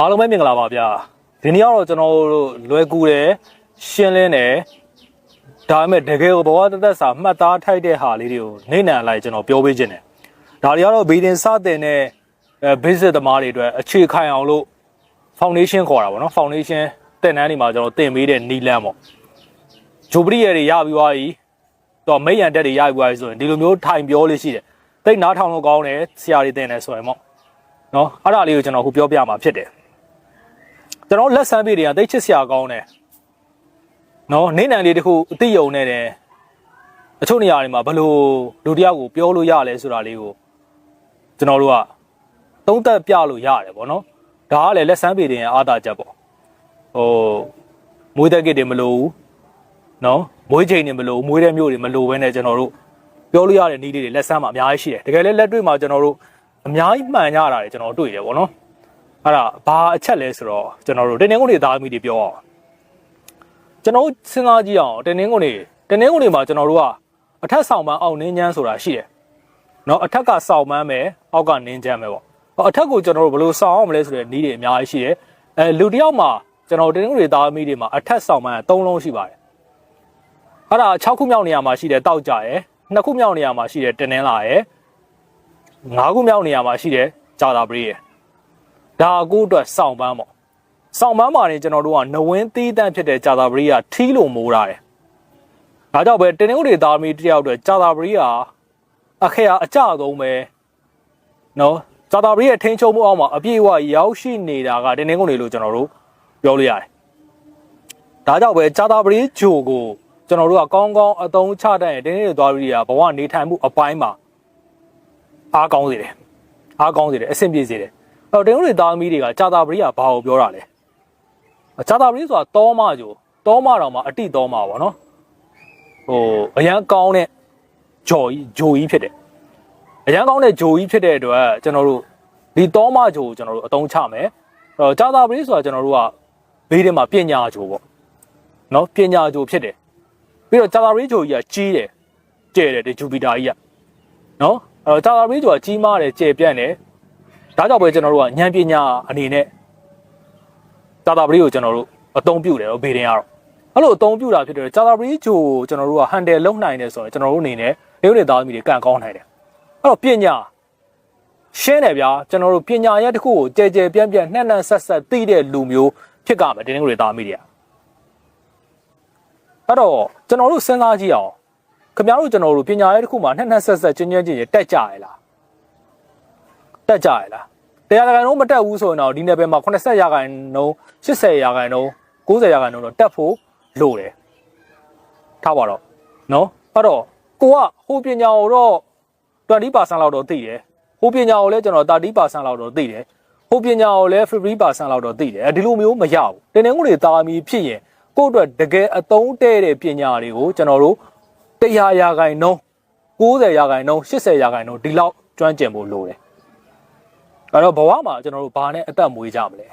အားလုံးပဲမင်္ဂလာပါဗျာဒီနေ့ကတော့ကျွန်တော်တို့လွယ်ကူတယ်ရှင်းလင်းတယ်ဒါပေမဲ့တကယ်ကိုဘဝတသက်စာမှတ်သားထိုက်တဲ့ဟာလေးတွေကိုနေနံလိုက်ကျွန်တော်ပြောပေးခြင်းတယ်ဒါတွေကတော့ဘီဒင်စတင်တဲ့အဲ basic သမားတွေအတွက်အခြေခံအောင်လို့ foundation ခေါ်တာပေါ့နော် foundation တင်တန်းတွေမှာကျွန်တော်တင်ပေးတဲ့နီလန်းပေါ့ဂျိုပရီရတွေရပြီးသွားပြီတော့မိတ်ရန်တက်တွေရပြီးသွားပြီဆိုရင်ဒီလိုမျိုးထိုင်ပြောလေးရှိတယ်တိတ်နားထောင်လို့ကောင်းတယ်ဆရာတွေတင်တယ်ဆိုရင်ပေါ့နော်အဲ့ဒါလေးကိုကျွန်တော်ခုပြောပြမှာဖြစ်တယ် ကျွန်တော်လက်ဆန်းပေးတွေကတိတ်ချစ်စရာကောင်းတယ်နော်နေနံလေးတခုအတိယုံနေတယ်အချို့နေရာတွေမှာဘလို့လူတယောက်ကိုပြောလို့ရလဲဆိုတာလေးကိုကျွန်တော်တို့ကသုံးသက်ပြလို့ရတယ်ဗောနော်ဒါကလည်းလက်ဆန်းပေးတွေရဲ့အာသာချက်ပေါ့ဟိုမွေးသက်ကစ်တွေမလို့ဘူးနော်မွေးချိန်တွေမလို့ဘူးမွေးတဲ့မျိုးတွေမလို့ဘဲနဲ့ကျွန်တော်တို့ပြောလို့ရတဲ့နည်းလေးတွေလက်ဆန်းမှာအများကြီးရှိတယ်တကယ်လည်းလက်တွေ့မှာကျွန်တော်တို့အများကြီးမှန်ကြတာတွေကျွန်တော်တွေ့တယ်ဗောနော် အဲ့ဒါဘာအချက်လဲဆိုတော့ကျွန်တော်တို့တင်းတင်းကုန်တွေအသားသမီးတွေပြောအောင်ကျွန်တော်စဉ်းစားကြည့်အောင်တင်းတင်းကုန်တွေတင်းတင်းကုန်တွေမှာကျွန်တော်တို့ကအထက်ဆောင်ပန်းအောင်နင်းညမ်းဆိုတာရှိတယ်နော်အထက်ကဆောင်ပန်းပဲအောက်ကနင်းချမ်းပဲပေါ့အထက်ကိုကျွန်တော်တို့ဘယ်လိုဆောင်အောင်မလဲဆိုတဲ့နည်းတွေအများကြီးရှိတယ်အဲလူတစ်ယောက်မှာကျွန်တော်တင်းကုန်တွေသားသမီးတွေမှာအထက်ဆောင်ပန်း၃လုံးရှိပါတယ်အဲ့ဒါ6ခုမြောက်နေရာမှာရှိတယ်တောက်ကြရယ်2ခုမြောက်နေရာမှာရှိတယ်တင်းနှင်းလာရယ်၅ခုမြောက်နေရာမှာရှိတယ်ကြာတာပရိရယ် ဒါအကူအတွက်စောင့်ပန်းပေါ့စောင့်ပန်းမှာနေကျွန်တော်တို့ကနဝင်းသီးတန့်ဖြစ်တဲ့ဂျာတာပရိကထီးလို့မိုးထားတယ်ဒါကြောင့်ပဲတင်းနှုတ်တွေသားမီးတယောက်အတွက်ဂျာတာပရိကအခရာအကြဆုံးပဲနော်ဂျာတာပရိရဲ့ထိန်းချုပ်မှုအောက်မှာအပြည့်အဝရောက်ရှိနေတာကတင်းနှုတ်တွေလို့ကျွန်တော်တို့ပြောလို့ရတယ်ဒါကြောင့်ပဲဂျာတာပရိဂျိုကိုကျွန်တော်တို့ကကောင်းကောင်းအသုံးချတတ်ရင်တင်းနှုတ်တွေသွားပြီးရဘဝနေထိုင်မှုအပိုင်းမှာအားကောင်းစေတယ်အားကောင်းစေတယ်အဆင်ပြေစေတယ် အဲ့တော့တင်းဦးတွေသားသမီးတွေကကြာတာပရိကဘာကိုပြောတာလဲကြာတာပရိဆိုတာတောမဂျိုတောမတော်မှာအတိတောမပါနော်ဟိုအရန်ကောင်းတဲ့ဂျိုကြီးဂျိုကြီးဖြစ်တယ်အရန်ကောင်းတဲ့ဂျိုကြီးဖြစ်တဲ့အတွက်ကျွန်တော်တို့ဒီတောမဂျိုကိုကျွန်တော်တို့အသုံးချမယ်အဲ့တော့ကြာတာပရိဆိုတာကျွန်တော်တို့ကဘေးထဲမှာပညာဂျိုပေါ့နော်ပညာဂျိုဖြစ်တယ်ပြီးတော့ကြာတာပရိဂျိုကြီးကကြီးတယ်ကျဲတယ်ဒီဂျူပီတာကြီးကနော်အဲ့တော့ကြာတာပရိဂျိုကကြီးမားတယ်ကျဲပြန့်တယ် ဒါကြောင့်ပဲကျွန်တော်တို့ကဉာဏ်ပညာအနေနဲ့တာတာပရိကိုကျွန်တော်တို့အသုံးပြုတယ်တော့ဘေးတင်ရတော့အဲ့လိုအသုံးပြုတာဖြစ်တယ်တာတာပရိဂျိုကိုကျွန်တော်တို့ကဟန်တယ်လုံနိုင်တယ်ဆိုတော့ကျွန်တော်တို့အနေနဲ့ရုပ်ရည်သားသမီးတွေကန်ကောင်းနိုင်တယ်အဲ့တော့ပညာရှင်းတယ်ဗျာကျွန်တော်တို့ပညာရက်တစ်ခုကိုကြဲကြဲပြန့်ပြန့်နှံ့နှံ့ဆက်ဆက်သိတဲ့လူမျိုးဖြစ်ကြမယ်တင်းတင်းတွေသားသမီးတွေကအဲ့တော့ကျွန်တော်တို့စဉ်းစားကြည့်အောင်ခင်ဗျားတို့ကျွန်တော်တို့ပညာရက်တစ်ခုမှာနှံ့နှံ့ဆက်ဆက်ချင်းချင်းချင်းတက်ကြရလား တက်ကြရလားတရားရာခိုင်နှုန်းမတက်ဘူးဆိုရင်တော့ဒီနယ်ပယ်မှာ80ရာခိုင်နှုန်း80ရာခိုင်နှုန်း90ရာခိုင်နှုန်းတော့တက်ဖို့လိုတယ်ထားပါတော့နော်အဲ့တော့ကိုကဟိုပညာကိုတော့20%လောက်တော့သိတယ်ဟိုပညာကိုလည်းကျွန်တော်30%လောက်တော့သိတယ်ဟိုပညာကိုလည်း50%လောက်တော့သိတယ်အဲဒီလိုမျိုးမရဘူးတင်းတင်းကိုတွေတာမီဖြစ်ရင်ကိုယ့်အတွက်တကယ်အသုံးတဲ့တဲ့ပညာတွေကိုကျွန်တော်တို့100ရာခိုင်နှုန်း90ရာခိုင်နှုန်း80ရာခိုင်နှုန်းဒီလောက်ကျွမ်းကျင်ဖို့လိုတယ် အဲ့တော့ဘဝမှာကျွန်တော်တို့ဘာနဲ့အသက်မွေးကြမလဲ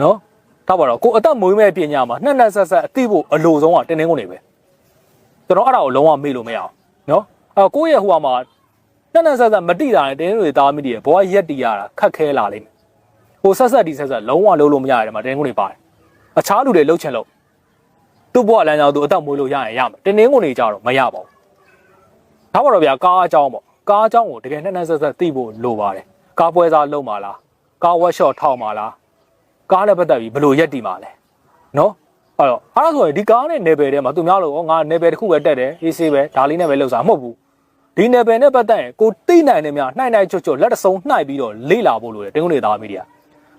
နော်ထားပါတော့ကိုအသက်မွေးမဲ့ပညာမှာနှစ်နှစ်ဆက်ဆက်အသိဖို့အလိုဆုံးကတင်းတင်းကုန်နေပဲကျွန်တော်အဲ့ဒါကိုလုံးဝမေ့လို့မရအောင်နော်အဲ့ကိုယ့်ရဲ့ဟိုဟာမှာနှစ်နှစ်ဆက်ဆက်မတိတာနဲ့တင်းတင်းတွေသားမိတည်ဘဝရက်တီရတာခက်ခဲလာလိမ့်မယ်ဟိုဆက်ဆက်ဒီဆက်ဆက်လုံးဝလုံးလို့မရတယ်မှာတင်းတင်းကုန်တွေပါတယ်အခြားလူတွေလှုပ်ချင်လို့သူ့ဘဝလမ်းကြောင်းသူအသက်မွေးလို့ရရင်ရမယ်တင်းတင်းကုန်တွေကြတော့မရပါဘူးထားပါတော့ဗျာကားအကြောင်းပေါ့ကားအကြောင်းကိုတကယ်နှစ်နှစ်ဆက်ဆက်သိဖို့လိုပါတယ် ကားပွဲစားလုပ်မှာလားကားဝက်ရှော့ထောက်မှာလားကားနဲ့ပတ်သက်ပြီးဘယ်လိုရက်တည်မှာလဲနော်အဲ့တော့အဲ့ဒါဆိုရင်ဒီကားနဲ့ level ထဲမှာသူများလို့ငါ level တစ်ခုပဲတက်တယ်အေးဆေးပဲဒါလေးနဲ့ပဲလုပ်စားမဟုတ်ဘူးဒီ level နဲ့ပတ်သက်ရင်ကိုသိနိုင်တယ်များနှိုက်နှိုက်ချွတ်ချွတ်လက်တစုံနှိုက်ပြီးတော့လေ့လာဖို့လိုတယ်တင်းကုန်းတွေသားမီဒီယာ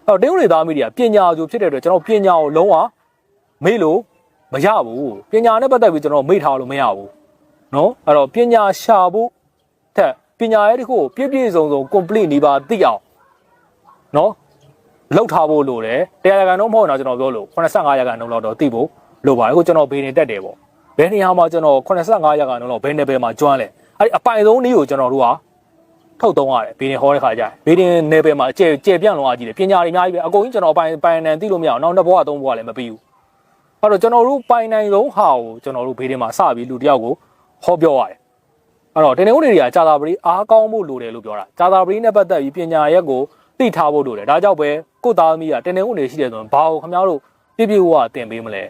အဲ့တော့တင်းကုန်းတွေသားမီဒီယာပညာအကျိုးဖြစ်တဲ့အတွက်ကျွန်တော်ပညာကိုလုံးဝမေ့လို့မရဘူးပညာနဲ့ပတ်သက်ပြီးကျွန်တော်မေ့ထားလို့မရဘူးနော်အဲ့တော့ပညာရှာဖို့ထက် ပညာရေးတစ်ခုကိုပြည့်ပြည့်စုံစုံ complete နေပါသိအောင်နော်လောက်ထားဖို့လိုတယ်တရားရကန်တော့မဟုတ်တော့ကျွန်တော်ပြောလို့85ရာခိုင်နှုန်းလောက်တော့သိဖို့လိုပါတယ်အခုကျွန်တော်ဘေးနေတက်တယ်ပေါ့ဘယ်နေရာမှာကျွန်တော်85ရာခိုင်နှုန်းလောက်ဘယ်နယ်ပယ်မှာကျွမ်းလဲအဲ့ဒီအပိုင်ဆုံးနည်းကိုကျွန်တော်တို့ကထုတ်သုံးရတယ်ဘေးနေဟောတဲ့ခါကျရင်ဘေးနေနယ်ပယ်မှာအကျယ်ကျယ်ပြန့်လောကကြီးတယ်ပညာတွေအများကြီးပဲအကုန်ကြီးကျွန်တော်အပိုင်ပိုင်နံသိလို့မရအောင်နောက်တစ်ဘဝသုံးဘဝလည်းမပြီးဘူးအဲ့တော့ကျွန်တော်တို့ပိုင်နိုင်ဆုံးဟာကိုကျွန်တော်တို့ဘေးနေမှာစပြီးလူတယောက်ကိုဟောပြောရတယ် အဲ့တော့တင်းနေဦးတွေကကြာတာပရိအားကောင်းဖို့လိုတယ်လို့ပြောတာကြာတာပရိနဲ့ပတ်သက်ပြီးပညာရက်ကိုသိထားဖို့လိုတယ်ဒါကြောင့်ပဲကိုသားသမီးကတင်းတင်းဦးနေရှိတယ်ဆိုရင်ဘာကိုခင်ဗျားတို့ပြပြဝတင်ပေးမလဲ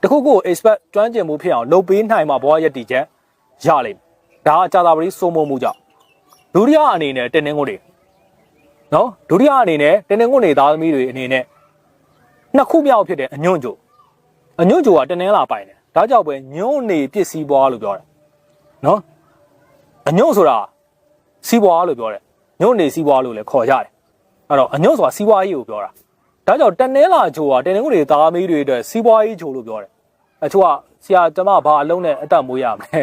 တခုခု expert ကျွမ်းကျင်မှုဖြစ်အောင်လုပ်ပေးနိုင်မှာဘဝရည်တည်ချက်ရလိမ့်မယ်ဒါကကြာတာပတိစိုးမိုးမှုကြောင့်ဒုတိယအနေနဲ့တင်းတင်းဦးတွေနော်ဒုတိယအနေနဲ့တင်းတင်းဦးနေသားသမီးတွေအနေနဲ့နှစ်ခုမြောက်ဖြစ်တဲ့အညွန့်ကြိုအညွန့်ကြိုကတင်းတင်းလာပိုင်တယ်ဒါကြောင့်ပဲညွန့်နေပစ္စည်းပွားလို့ပြောတယ် နော်အညွန့်ဆိုတာစီးပွားလို့ပြောတယ်ညွန့်နေစီးပွားလို့လည်းခေါ်ရတယ်အဲ့တော့အညွန့်ဆိုတာစီးပွားရေးကိုပြောတာဒါကြောင့်တနင်္လာဂျိုကတင်းတင်းဦးတွေသားသမီးတွေအတွက်စီးပွားရေးဂျိုလို့ပြောတယ်အချို့ကဆရာကျမဘာအလုံးနဲ့အတက်မွေးရမလဲ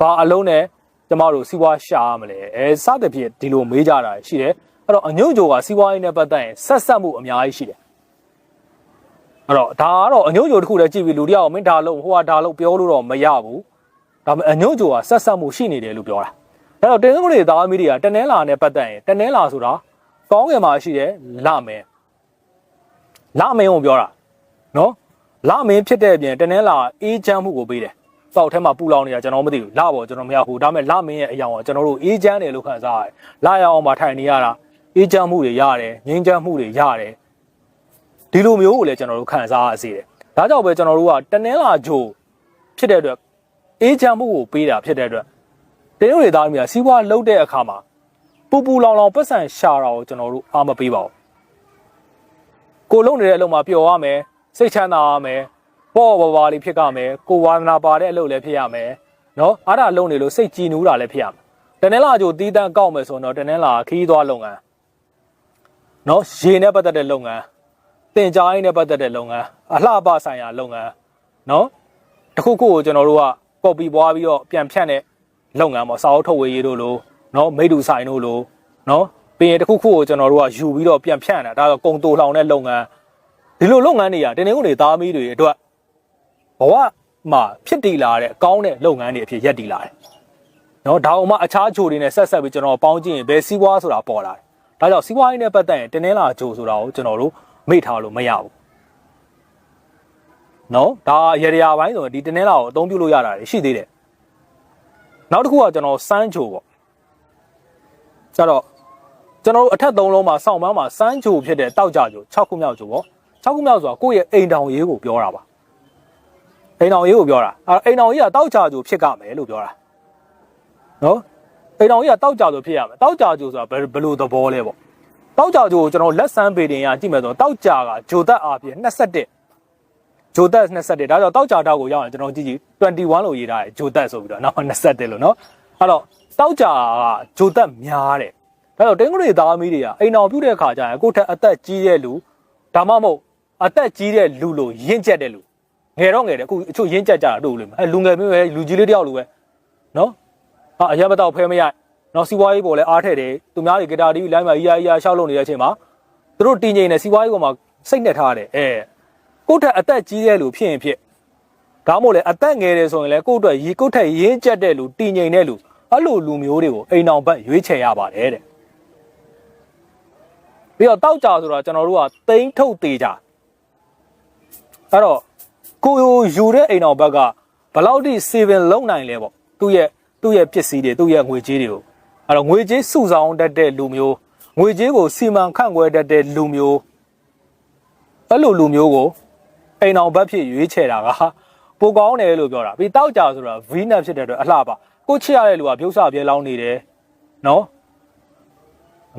ဘာအလုံးနဲ့ကျမတို့စီးပွားရှာရမလဲအဲစသဖြင့်ဒီလိုမေးကြတာရှိတယ်အဲ့တော့အညွန့်ဂျိုကစီးပွားရေးနဲ့ပတ်သက်ရင်ဆက်ဆက်မှုအများကြီးရှိတယ်အဲ့တော့ဒါကတော့အညွန့်ဂျိုတစ်ခုတည်းကြည့်ပြီးလူတယောက်မင်းဒါလုံးဟိုကဒါလုံးပြောလို့တော့မရဘူး ဒါပေမဲ့အညွန့်ဂျိုကဆက်ဆက်မှုရှိနေတယ်လို့ပြောတာအဲ့တော့တင်းစမှုတွေသားသမီးတွေကတနင်္လာနဲ့ပတ်သက်ရင်တနင်္လာဆိုတာကောင်းကင်မှာရှိတယ်လမင်းလမင်းကိုပြောတာနော်လမင်းဖြစ်တဲ့အပြင်တနင်္လာအေးချမ်းမှုကိုပေးတယ်စောက်ထဲမှာပူလောင်နေတာကျွန်တော်မသိဘူးလပေါ်ကျွန်တော်မရဘူးဒါပေမဲ့လမင်းရဲ့အယောင်ကကျွန်တော်တို့အေးချမ်းတယ်လို့ခံစားရတယ်လရအောင်မှာထိုင်နေရတာအေးချမ်းမှုတွေရတယ်ငြိမ်းချမ်းမှုတွေရတယ်ဒီလိုမျိုးကိုလည်းကျွန်တော်တို့ခံစားရစေတယ်ဒါကြောင့်ပဲကျွန်တော်တို့ကတနင်္လာဂျိုဖြစ်တဲ့အတွက် အေးချမ်းမှုကိုပေးတာဖြစ်တဲ့အတွက်တင်းတို့တွေသားမျိုးကစီးပွားလုပ်တဲ့အခါမှာပူပူလောင်လောင်ပတ်စံရှာတာကိုကျွန်တော်တို့အားမပေးပါဘူးကိုလုံနေတဲ့အလုပ်မှာပျော်ရမယ်စိတ်ချမ်းသာရမယ်ပေါ့ပါပါလေးဖြစ်ကြမယ်ကိုဝါသနာပါတဲ့အလုပ်လည်းဖြစ်ရမယ်နော်အားဒါလုံနေလို့စိတ်ကြည်နူးတာလည်းဖြစ်ရမယ်တနင်္လာကြိုတီးတန်းကောက်မယ်ဆိုတော့တနင်္လာခီးသွားလုပ်ငန်းနော်ရေနဲ့ပတ်သက်တဲ့လုပ်ငန်းတင်ကြားရေးနဲ့ပတ်သက်တဲ့လုပ်ငန်းအလှပဆိုင်ရာလုပ်ငန်းနော်တခုခုကိုကျွန်တော်တို့က ကော်ပီပွားပြီးတော့ပြန်ဖြန့်တဲ့လုပ်ငန်းပေါ့စာအုပ်ထုတ်ဝေရေးတို့လိုနော်မိတူဆိုင်တို့လိုနော်ပြင်တခုခုကိုကျွန်တော်တို့ကယူပြီးတော့ပြန်ဖြန့်တာဒါကကုံတူလောင်တဲ့လုပ်ငန်းဒီလိုလုပ်ငန်းတွေကတင်းနေကုန်တွေသားမီးတွေအတွက်ဘဝမှာဖြစ်တည်လာတဲ့အကောင်းတဲ့လုပ်ငန်းတွေအဖြစ်ရက်တည်လာတယ်နော်ဒါအောင်မှအခြားဂျိုတွေနဲ့ဆက်ဆက်ပြီးကျွန်တော်ပေါင်းကြည့်ရင်ဘယ်စီးပွားဆိုတာပေါ်လာတယ်ဒါကြောင့်စီးပွားရေးနဲ့ပတ်သက်ရင်တင်းနေလာဂျိုဆိုတာကိုကျွန်တော်တို့မေ့ထားလို့မရဘူး နော်ဒါရေရရာပိုင်းဆိုရင်ဒီတင်းနေလာကိုအသုံးပြုလို့ရတာရှိသေးတယ်နောက်တစ်ခုကကျွန်တော်စမ်းချိုပေါ့ကျတော့ကျွန်တော်တို့အထက်သုံးလုံးမှာစောင့်ပန်းမှာစမ်းချိုဖြစ်တဲ့တောက်ကြချို6ခုမြောက်ချိုပေါ့6ခုမြောက်ဆိုတာကိုယ့်ရဲ့အိမ်တောင်ရေးကိုပြောတာပါအိမ်တောင်ရေးကိုပြောတာအဲအိမ်တောင်ရေးကတောက်ကြချိုဖြစ်ကြမယ်လို့ပြောတာနော်အိမ်တောင်ရေးကတောက်ကြချိုဖြစ်ရမယ်တောက်ကြချိုဆိုတာဘယ်ဘယ်လိုသဘောလဲပေါ့တောက်ကြချိုကိုကျွန်တော်လက်ဆန်းပေတင်ရကြည့်မယ်ဆိုတော့တောက်ကြကဂျိုသက်အားဖြင့်21 ဂျိုသက်21ဒါကြောင့်တောက်ကြတောက်ကိုရောက်ရင်ကျွန်တော်ကြည့်ကြည့်21လို့ရေးထားတယ်ဂျိုသက်ဆိုပြီးတော့နောက်21လို့နော်အဲ့တော့တောက်ကြကဂျိုသက်များတယ်ဒါကြောင့်တင်းကလေးသားမီးတွေကအိမ်အောင်ပြုတ်တဲ့ခါကျရင်ကိုယ့်ထက်အသက်ကြီးတဲ့လူဒါမှမဟုတ်အသက်ကြီးတဲ့လူလို့ရင့်ကျက်တဲ့လူငယ်တော့ငယ်တယ်အခုအချို့ရင့်ကျက်ကြတာတို့လို့အဲလူငယ်မျိုးပဲလူကြီးလေးတယောက်လိုပဲနော်ဟာအရက်မတော့ဖဲမရနော်စီးပွားရေးပေါ်လဲအားထည့်တယ်သူများတွေဂီတာတီးလိုင်းမှာအီယာအီယာရှောက်လုပ်နေတဲ့အချိန်မှာသူတို့တင်ငိန်နေစီးပွားရေးပေါ်မှာစိတ်နဲ့ထားတယ်အဲ ကိုယ့်ထက်အသက်ကြီးတဲ့လူဖြစ်ရင်ဖြစ်ဒါမှမဟုတ်လေအသက်ငယ်တယ်ဆိုရင်လည်းကိုယ့်အတွက်ရီကိုယ့်ထက်ရင်းကျက်တဲ့လူတင်ငိန်တဲ့လူအဲ့လိုလူမျိုးတွေကိုအိမ်အောင်ဘက်ရွေးချယ်ရပါတယ်တဲ့ပြီးတော့တောက်ကြဆိုတော့ကျွန်တော်တို့ကတိန်းထုတ်သေးကြအဲ့တော့ကိုယူတဲ့အိမ်အောင်ဘက်ကဘယ်လောက်ထိ saving လုပ်နိုင်လဲပေါ့သူ့ရဲ့သူ့ရဲ့ပစ္စည်းတွေသူ့ရဲ့ငွေကြေးတွေကိုအဲ့တော့ငွေကြေးစုဆောင်တတ်တဲ့လူမျိုးငွေကြေးကိုစီမံခန့်ခွဲတတ်တဲ့လူမျိုးအဲ့လိုလူမျိုးကို အိမ်အောင်ဘက်ဖြစ်ရွေးချယ်တာကပိုကောင်းတယ်လို့ပြောတာပြီးတောက်ကြဆိုတာ V နဲ့ဖြစ်တဲ့အတွက်အလှပါကိုချစ်ရတဲ့လူကပြုတ်စပြဲလောင်းနေတယ်နော်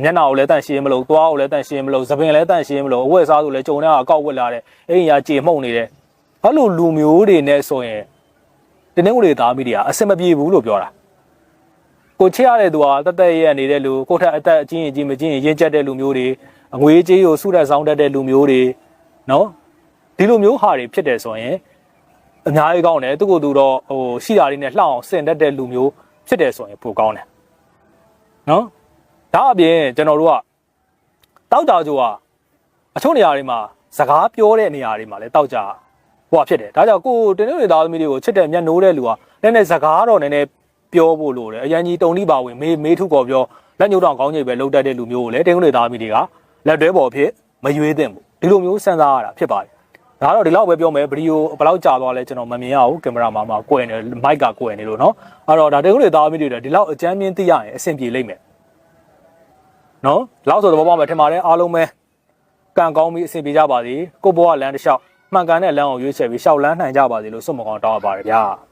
မျက်နှာကိုလည်းတန့်ရှင်းမလို့သွားကိုလည်းတန့်ရှင်းမလို့သပင်လည်းတန့်ရှင်းမလို့အဝတ်စားဆိုလည်းကြုံတဲ့အကောက်ဝက်လာတဲ့အိမ်ရာကြေမှုန့်နေတယ်အဲ့လိုလူမျိုးတွေနဲ့ဆိုရင်တင်းနှင်းကိုတွေသားမိတွေကအဆင်မပြေဘူးလို့ပြောတာကိုချစ်ရတဲ့သူကတသက်ရဲ့နေတဲ့လူကိုထက်အသက်အချင်းအချင်းမချင်းရင်းကျက်တဲ့လူမျိုးတွေအငွေကြေးကိုစုရက်ဆောင်တတ်တဲ့လူမျိုးတွေနော် ဒီလိုမျိုးဟာတွေဖြစ်တယ်ဆိုရင်အများကြီးကောင်းတယ်သူကသူတော့ဟိုရှိတာလေးနဲ့လှောင်အောင်ဆင်တတ်တဲ့လူမျိုးဖြစ်တယ်ဆိုရင်ပိုကောင်းတယ်နော်ဒါအပြင်ကျွန်တော်တို့ကတောက်ကြကြိုကအချို့နေရာတွေမှာစကားပြောတဲ့နေရာတွေမှာလည်းတောက်ကြဟိုဖြစ်တယ်ဒါကြောင့်ကိုတင်းနေသားသမီးတွေကိုချစ်တဲ့မျက်နှိုးတဲ့လူကနည်းနည်းစကားတော့နည်းနည်းပြောဖို့လိုတယ်အရင်ကြီးတုံလိပါဝင်မေးမေးထုကောပြောလက်ညှိုးတောင်ကောင်းကြီးပဲလှုပ်တတ်တဲ့လူမျိုးကိုလည်းတင်းနေသားသမီးတွေကလက်တွဲပေါ်ဖြစ်မရွေးသင့်ဘူးဒီလိုမျိုးစဉ်းစားရတာဖြစ်ပါတယ် ဒါကတော့ဒီလောက်ပဲပြောမယ်ဗီဒီယိုဘယ်လောက်ကြာသွားလဲကျွန်တော်မမြင်ရဘူးကင်မရာမှာမှာကွယ်နေမိုက်ကကွယ်နေလို့နော်အဲ့တော့ဒါတကယ်လို့သားသမီးတွေဒီလောက်အကြမ်းမြင့်သိရရင်အဆင်ပြေလိမ့်မယ်နော်လောက်ဆိုသဘောပေါက်မယ်ထင်ပါတယ်အားလုံးပဲကံကောင်းပြီးအဆင်ပြေကြပါစေကိုဘွားလမ်းတစ်လျှောက်မှန်ကန်တဲ့လမ်းကိုရွေးချယ်ပြီးရှောက်လမ်းနိုင်ကြပါစေလို့ဆုမကောင်းတောင်းပါရပါဗျာ